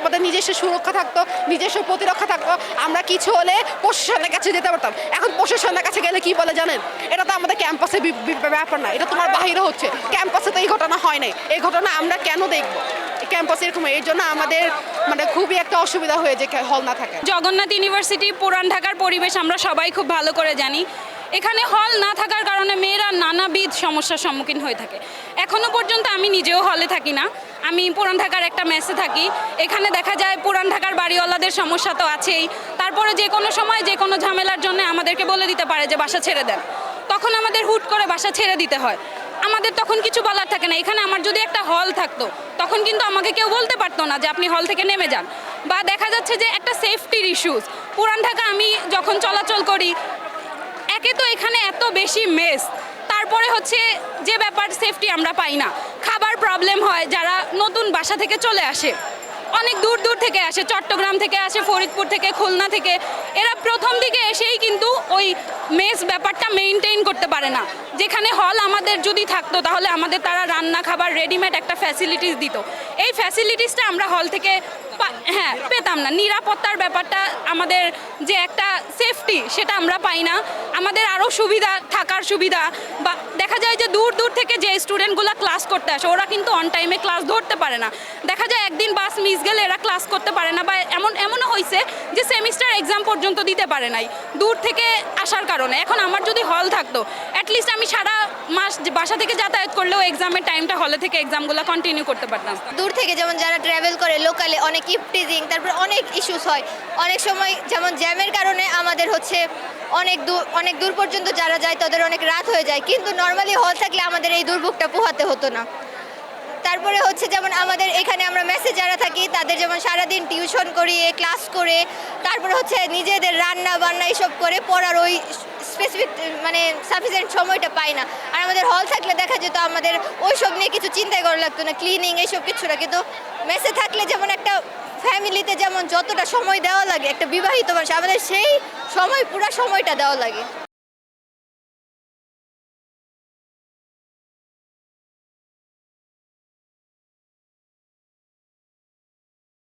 আমাদের নিজস্ব সুরক্ষা থাকতো, নিজস্ব প্রতিরক্ষা থাকতো, আমরা কিছু হলে প্রশাসনের কাছে যেতে পারতাম। এখন প্রশাসনের কাছে গেলে কি বলে জানেন? এটা তো আমাদের ক্যাম্পাসে ব্যাপার না, এটা তোমার বাহিরে হচ্ছে। ক্যাম্পাসে তো এই ঘটনা হয় নাই। এই ঘটনা আমরা কেন দেখব? ক্যাম্পাসে এরকম এই জন্য আমাদের মানে খুবই একটা অসুবিধা হয়ে যে হল না থাকে। জগন্নাথ ইউনিভার্সিটি, পুরান ঢাকার পরিবেশ আমরা সবাই খুব ভালো করে জানি। এখানে হল না থাকার কারণে মেয়েরা নানাবিধ সমস্যার সম্মুখীন হয়ে থাকে। এখনও পর্যন্ত আমি নিজেও হলে থাকি না। আমি পুরান ঢাকার একটা মেসে থাকি। এখানে দেখা যায় পুরান ঢাকার বাড়িওয়ালাদের সমস্যা তো আছেই। তারপরে যে কোনো সময় যে কোনো ঝামেলার জন্য আমাদেরকে বলে দিতে পারে যে বাসা ছেড়ে দেন। তখন আমাদের হুট করে বাসা ছেড়ে দিতে হয়। আমাদের তখন কিছু বলার থাকে না। এখানে আমার যদি একটা হল থাকতো, তখন কিন্তু আমাকে কেউ বলতে পারতো না যে আপনি হল থেকে নেমে যান। বা দেখা যাচ্ছে যে একটা সেফটির ইস্যুস পুরান ঢাকা আমি যখন চলাচল করি, একে তো এখানে এত বেশি মেস তারপরে হচ্ছে যে ব্যাপার সেফটি আমরা পাই না। খাবার প্রবলেম হয় যারা নতুন বাসা থেকে চলে আসে। অনেক দূর দূর থেকে আসে, চট্টগ্রাম থেকে আসে, ফরিদপুর থেকে, খুলনা থেকে। এরা প্রথম দিকে এসেই কিন্তু ওই মেস ব্যাপারটা মেনটেন করতে পারে না। যেখানে হল আমাদের যদি থাকতো, তাহলে আমাদের তারা রান্না খাবার রেডিমেড একটা ফ্যাসিলিটিস দিত। এই ফ্যাসিলিটিসটা আমরা হল থেকে হ্যাঁ পেতাম না। নিরাপত্তার ব্যাপারটা আমাদের যে একটা সেফটি সেটা আমরা পাই না। আমাদের আরও সুবিধা থাকার সুবিধা বা দেখা যায় যে দূর দূর থেকে যে স্টুডেন্টগুলো ক্লাস করতে আসে ওরা কিন্তু অন টাইমে ক্লাস ধরতে পারে না। দেখা যায় একদিন বাস মিস গেলে এরা ক্লাস করতে পারে না বা এমন এমনও হয়েছে যে সেমিস্টার এক্সাম পর্যন্ত দিতে পারে নাই। দূর থেকে আসার কারণে। এখন আমার যদি হল থাকতো অ্যাটলিস্ট আমি সারা মাস বাসা থেকে যাতায়াত করলেও এক্সামের টাইমটা হলে থেকে এক্সামগুলো কন্টিনিউ করতে পারতাম। দূর থেকে যেমন যারা ট্রাভেল করে লোকালে অনেক ইফটিজিং তারপর অনেক ইস্যুস হয়। অনেক সময় যেমন জ্যামের কারণে আমাদের হচ্ছে অনেক দূর অনেক দূর পর্যন্ত যারা যায় তাদের অনেক রাত হয়ে যায়। কিন্তু নর্মালি হল থাকলে আমাদের এই দুর্ভোগটা পোহাতে হতো না। তারপরে হচ্ছে যেমন আমাদের এখানে আমরা মেসে যারা থাকি, তাদের যেমন সারাদিন টিউশন করিয়ে ক্লাস করে, তারপরে হচ্ছে নিজেদের রান্না বান্না এসব করে পড়ার ওই স্পেসিফিক মানে সাফিসিয়েন্ট সময়টা পাই না। আর আমাদের হল থাকলে দেখা যেত আমাদের ওই সব নিয়ে কিছু চিন্তাই করা লাগতো না ক্লিনিং এইসব কিছু না। কিন্তু মেসে থাকলে যেমন একটা ফ্যামিলিতে যেমন যতটা সময় দেওয়া লাগে, একটা বিবাহিত মানুষ, আমাদের সেই সময়, পুরো সময়টা দেওয়া লাগে।